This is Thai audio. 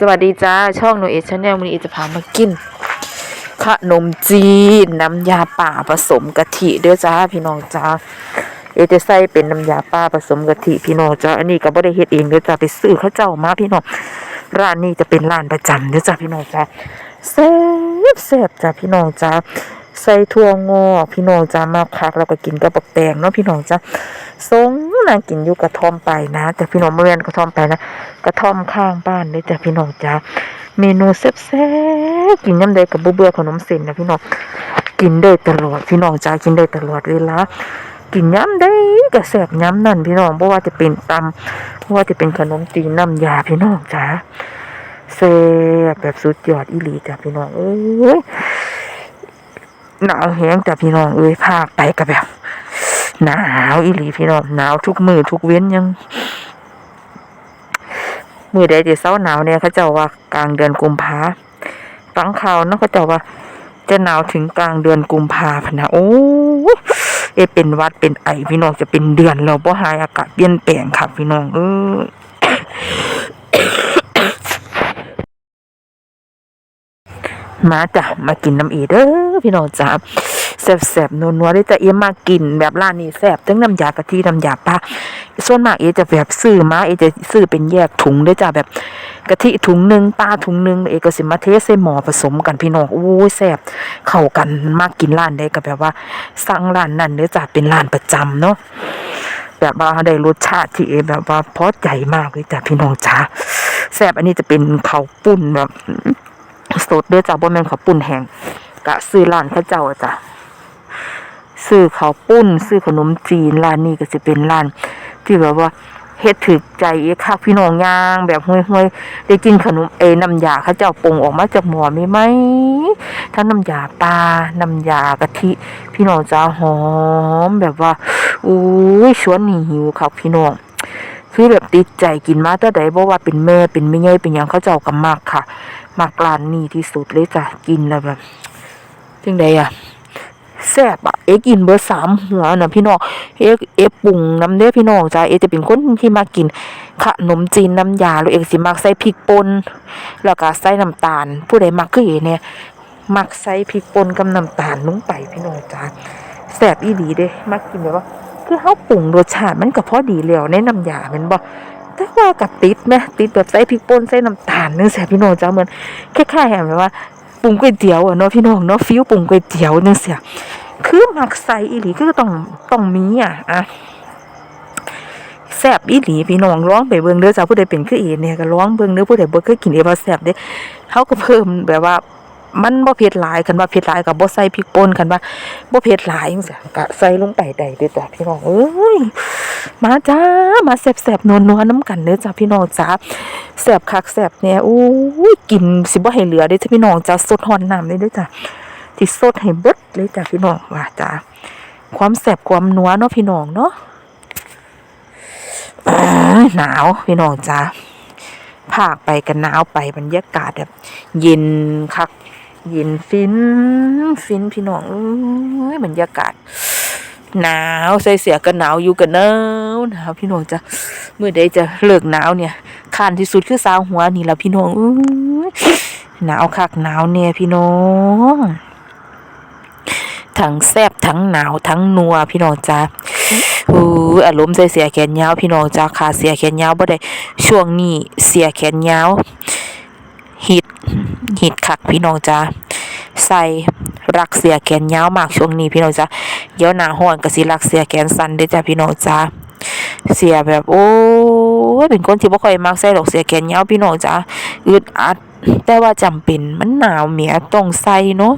สวัสดีจ้า ช่องหนูเอชแนลวันนี้จะพามากิน ขนมจีน น้ำยาป่าผสมกะทิเด้อจ้าพี่น้องจ้าเอจะใส่เป็นน้ำยาป่าผสมกะทิพี่น้องจ้าอันนี้ก็บ่ได้เฮ็ดเองเด้อจ้าไปซื้อเขาเจ้ามาพี่น้องร้านนี้จะเป็นร้านประจำเด้อจ้าพี่น้องจ้าแซ่บแซ่บจ้าพี่น้องจ้าใส่ถั่วงอกพี่น้องจ้ามาคักแล้วก็กินกับบักแตงเนาะพี่น้องจ้าทรง นางกินอยู่กระท่อมไปนะแต่พี่น้องบ่แม่นกระท่อมไปนะกระท่อมข้างบ้านเลยจ้ะพี่น้องจ้าเมนูแซ่บๆกินยำใดกับบ่เบื่อขนมเส้นนะพี่น้องกินได้ตลอดพี่น้องจ้ากินได้ตลอดเวลากินยำได้ก็แซ่บยำนั่นพี่น้องบ่ว่าจะเป็นตำบ่ว่าจะเป็นขนมจีนน้ำยาพี่น้องจ้าแซ่บแบบสุดยอดอีหลีจ้ะพี่น้องเอ้ยหนาวแห้งจ้ะพี่น้องเอ้ยภาคไปก็แบบ หนาวอีหลีพี่น้องหนาวทุกมือทุกเว้นยัง มือใดจะเศร้าหนาวเนี่ยเขาเจ้าว่ากลางเดือนกุมภาฟังข่าวเนาะเขาเจ้าว่า จะหนาวถึงกลางเดือนกุมภาพันนะโอ้เอเป็นวัดเป็นไอพี่น้องจะเป็นเดือนแล้วบ่หายอากาศเปลี่ยนแปลงค่ะพี่น้องเออมาจ้ะมากินน้ำอีเด้อพี่น้องจ้า แซ่บๆนัวๆได้จะเอ็มมากินแบบร้านนี้แซ่บทั้งน้ำยากะทิน้ำยาปลาส่วนมากเอจะแบบซื้อมาเอจะซื้อเป็นแยกถุงเด้จ้าแบบกะทิถุงหนึ่งปลาถุงหนึ่งเอก็สิมาเทใส่หม้อผสมกันพี่น้องโอ้ยแซ่บเข้ากันมากกินร้านได้ก็แบบว่าสั่งร้านนั้นเด้อจ้าเป็นร้านประจำเนาะแบบว่าได้รสชาติที่เอแบบว่าพอใจมากเลยจ้าพี่น้องจ้าแซ่บอันนี้จะเป็นข้าวปุ้นแบบสดเด้อจ้าบ่แม่นข้าวปุ้นแห้งกะซื้อร้านเขาเจ้าจ้ะ ซื้อข้าวปุ้น ซื้อขนมจีนร้านนี้ก็สิเป็นร้าน ที่แบบว่าเฮ็ดถึกใจเอกคักพี่น้องย่าง แบบห้วยๆได้กินขนมเอน้ำยาเขาเจ้าปงออกมาจากหม้อมีไหมทั้งน้ำยาปลาน้ำยากะทิ พี่น้องจ้าหอมแบบว่าอุ้ยชวนนี่หิวครับพี่น้องคือแบบติดใจกินมาแต่ใดบ่ว่าเป็นแม่เป็นแม่ใหญ่เป็นยังเขาเจ้าก็มักค่ะมักร้านนี้ที่สุดเลยจ้ะกินแล้วแบบจังใดอะ แซ่บอะเอ็กกินเบอร์สามหัวน่ะพี่น้องเอ็กเอ็กปรุงน้ำเด้อพี่น้องจ้ะเอ็กจะเป็นคนที่มากินขนมจีนน้ำยาแล้วเอ็กสิมักใส่พริกป่นแล้วก็ใส่น้ำตาล ผู้ใดมักคือเอเนี่ยมักใส่พริกป่นกับน้ำตาลลงไปพี่น้องจ้ะแซ่บอีหลีเด้มักกินแบบว่าคือเฮาปรุงรสชาติมันก็พอดีแล้วในน้ำยาแม่นบ่แต่ว่ากับติดไหมติดแบบใส่พริกป่นใส่น้ำตาลนึงแซ่บพี่น้องจ้าเหมือนคล้ายๆแบบว่าปรุงก๋วยเตี๋ยวอะเนาะพี่น้องเนาะฟิวปรุงก๋วยเตี๋ยวนึงเสีย คือมักใส่อีหลีคือต้องต้องมีอะอะแซบอีหลีพี่น้องร้องไปเบิ่งเด้อจ้าผู้ใดเป็นคือเอเนี่ยก็ร้องเบิ่งเด้อผู้ใดบ่เคยกินเอว่าแซบเด้เขาก็เพิ่มแบบว่า มันบ่เผ็ดหลายคันว่าเผ็ดหลายก็บ่ใส่พริกป่นคันว่าบ่เผ็ดหลายจังซี่ก็ใส่ลงไปได้เด้อจ้าพี่น้องเอ้ยมาจ้ามาแสบๆนัวๆน้ำกันเด้อจ้าพี่น้องจ้าแสบคักแสบเนี่ยอู้ยกินสิบ่ให้เหลือเด้อจ้าพี่น้องจ้าสดหอนน้ำเลยเด้อจ้า ที่สดให้เบิดเลยจ้าพี่น้องว่าจ้าความแสบความนัวเนาะพี่น้องเนาะหนาวพี่น้องจ้าภาคไปกันหนาวไปบรรยากาศแบบเย็นคักเย็นฟินฟินพี่น้องเอ้ยบรรยากาศ หนาวใส่เสียกันหนาวอยู่กันหนาวหนาวพี่น้องจะเมื่อใดจะเลิกหนาวเนี่ยคานที่สุดคือสาวหัวนี่ละพี่น้องอื้อหนาวคักหนาวเนี่ยพี่น้อง ทั้งแซบทั้งหนาวทั้งนัวพี่น้องจ้าอู้อารมณ์ใส่เสียแขนยาวพี่น้องจ้าขาเสียแขนยาวบ่ได้ช่วงนี้เสียแขนยาวฮิตฮิตคักพี่น้องจ้าใส่รักเสียแขนยาวมากช่วงนี้พี่น้องจ้าเดี๋ยวหน้าห้อนก็สิรักเสียแขนสั้นเด้จ้าพี่น้องจ้าเสียแบบโอ้ยเป็นคนที่บ่ค่อยมักใส่ดอกเสียแขนยาวพี่น้องจ้าอึดอัดแต่ว่าจำเป็นมันหนาวเมียต้องใส่เนาะ